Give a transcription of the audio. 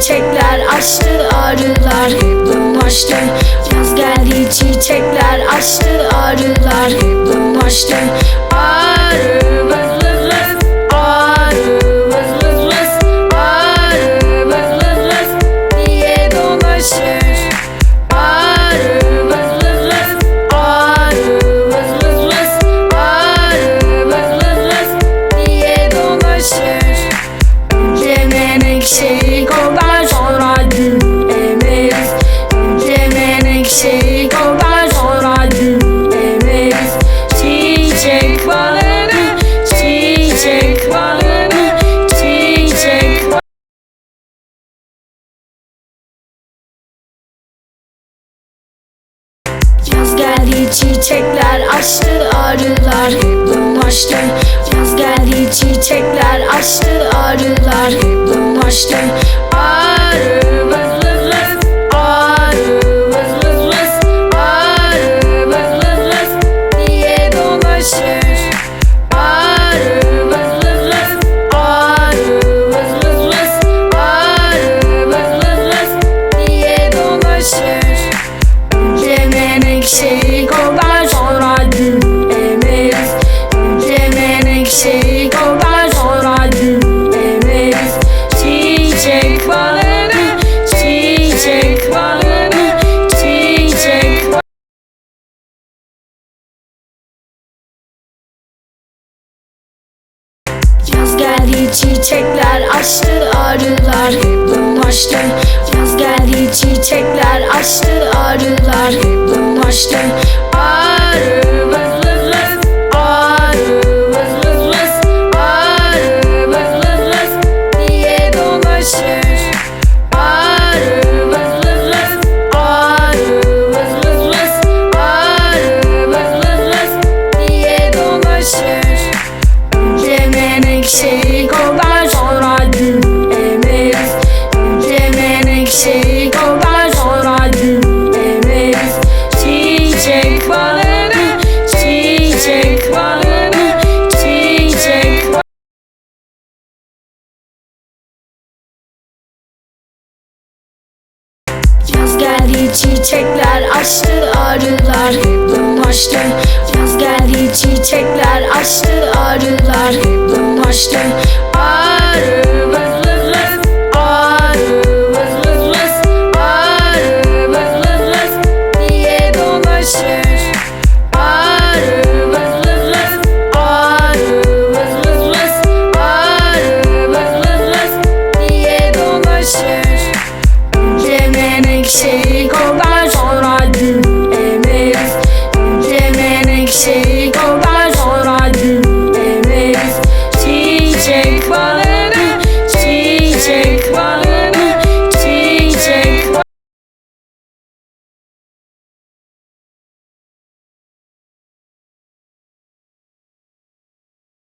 çiçekler açtı ağrılar Hep Yaz geldi çiçekler açtı ağrılar Hep çiçekler açtı ağrılar hep Yaz geldi çiçekler açtı ağrılar hep dolaştı. çiçek balını çiçek balını çiçek balını Yaz geldi çiçekler açtı ağrılar Hipnolaştı Yaz geldi çiçekler açtı ağrılar Hipnolaştı çiçekler açtı ağrılar Domaştı yaz geldi çiçekler açtı ağrılar Domaştı see.